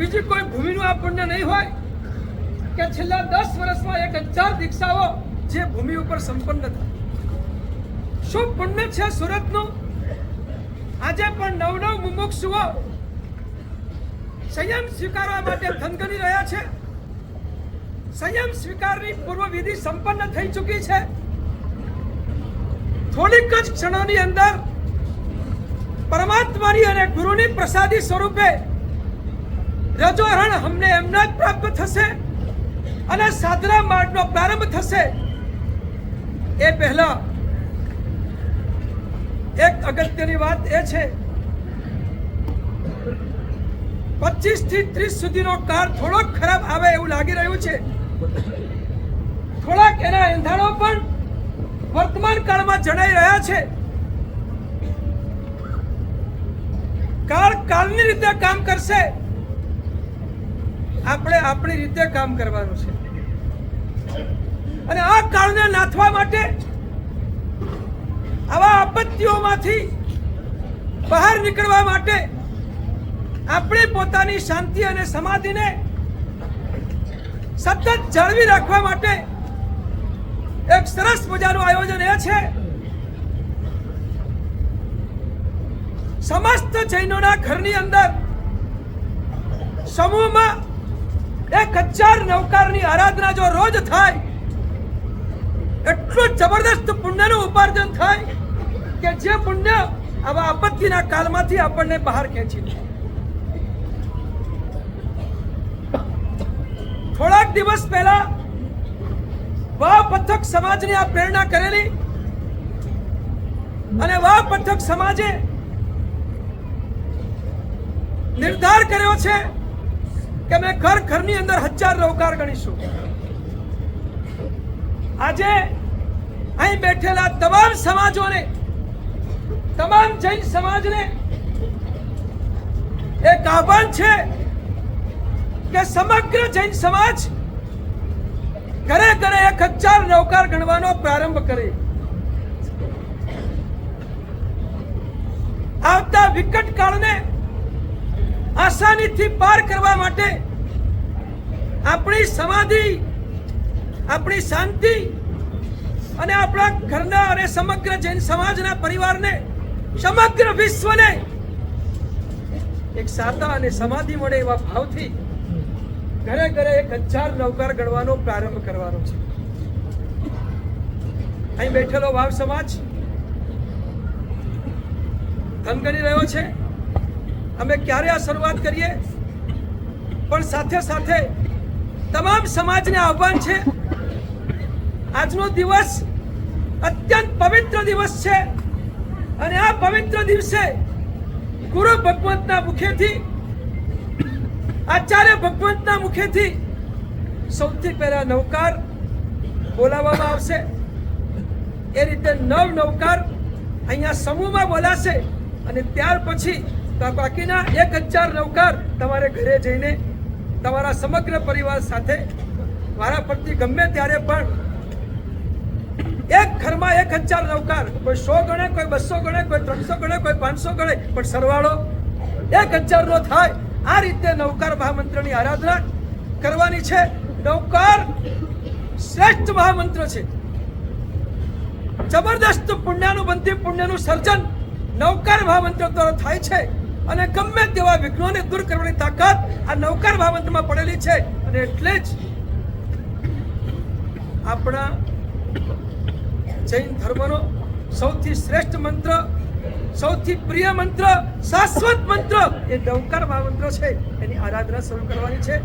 બીજી કોઈ ભૂમિનું આ પુણ્ય નહીં હોય કે છેલ્લા દસ વર્ષમાં એક હજાર દીક્ષાઓ જે ભૂમિ ઉપર સંપન્ન થાય. શું પુણ્ય છે સુરતનું? આજે પણ નવ નવ મુમુક્ષુઓ સંયમ સ્વીકારવા માટે ધનગની રહ્યા છે. સંયમ સ્વીકારની પૂર્વ વિધિ સંપન્ન થઈ ચૂકી છે. થોડીક જ ક્ષણોની અંદર પરમાત્માની અને ગુરુની પ્રસાદી સ્વરૂપે રજોહરણ અમને એમના જ પ્રાપ્ત થશે અને સાધના માર્ગનો પ્રારંભ થશે. એ પહેલા એક અગત્યની વાત એ છે પચીસથી ત્રીસ સુધીનો કાળ થોડોક ખરાબ આવે એવું લાગી રહ્યું છે. થોડાક એના એંધાણો પણ વર્તમાન કાળમાં જણાઈ રહ્યા છે. કાળ કાળની રીતે કામ કરશે. આપણે આપણી રીતે કામ કરવાનું છે. અને આ કાળને નાથવા માટે આવા આપત્તિઓમાંથી બહાર નીકળવા માટે આપણે પોતાની શાંતિ અને સમાધિને સતત જાળવી રાખવા માટે એક સરસ મજાનું આયોજન એ છે. સમસ્ત જૈનોના ઘરની અંદર સમૂહમાં એક હજાર નવકારની આરાધના જો રોજ થાય, એટલું જબરદસ્ત પુણ્યનું ઉપાર્જન થાય કે જે પુણ્ય આવા આપત્તિના કાલમાંથી આપણને બહાર ખેંચી લે થોડાક દિવસ પહેલા વાહ પથક સમાજની આ પ્રેરણા કરેલી અને વાહ પથક સમાજે નિર્ધાર કર્યો છે કે અમે ઘર ઘરની અંદર હજાર રોકાર ગણીશું. આજે અહીં બેઠેલા તમામ સમાજોને, તમામ જૈન સમાજને એક આહવાન છે કે સમગ્ર જૈન સમાજ ઘરે ઘરે એક હજાર નૌકાર ગણવાનો પ્રારંભ કરે. આવતા વિકટ કાળને આસાનીથી પાર કરવા માટે આપણી સમાધિ, આપણી શાંતિ અને આપણા ઘરના અને સમગ્ર જૈન સમાજના પરિવારને, સમગ્ર વિશ્વને એક સાતા અને સમાધિ મળે એવા ભાવથી ઘરે ઘરે એક હજાર નવકાર ગણવાનો પ્રારંભ કરવાનો છે. અહીં બેઠેલો વાવ સમાજ ધનગણી રહ્યો છે. અમે ક્યારે આ શરૂઆત કરીએ? પણ સાથે સાથે તમામ સમાજને આહ્વાન છે, આજનો દિવસ અત્યંત પવિત્ર દિવસ છે અને આ પવિત્ર દિવસે ગુરુ ભગવંતના મુખેથી, આચાર્ય ભગવંતના મુખેથી સૌથી પહેલા નવકાર બોલાવવામાં આવશે. એ રીતે નવ નવકાર અહીંયા સમૂહમાં બોલાશે અને ત્યાર પછી બાકીના એક હજાર નૌકાર તમારે ઘરે જઈને તમારા સમગ્ર પરિવાર સાથે મારા ફરતી ગમે ત્યારે પણ એક ઘરમાં એક હજાર નૌકાર. કોઈ સો ગણે, કોઈ બસો ગણે, કોઈ ત્રણસો ગણે, કોઈ પાંચસો ગણે, પણ સરવાળો એક હજાર નો થાય. આ રીતે નૌકાર મહામંત્રની આરાધના કરવાની છે. નૌકાર શ્રેષ્ઠ મહામંત્ર છે. જબરદસ્ત પુણ્યાનું બનતી પુણ્યનું સર્જન નૌકાર મહામંત્ર દ્વારા થાય છે. અને ગમે તેવા વિઘ્નોને દૂર કરવાની તાકાત આ નૌકાર ભાવંતમાં પડેલી છે. અને એટલે જ આપણા જૈન ધર્મનો સૌથી શ્રેષ્ઠ મંત્ર, સૌથી પ્રિય મંત્ર, શાશ્વત મંત્ર એ નૌકાર મહામંત્ર છે. એની આરાધના શરૂ કરવાની છે.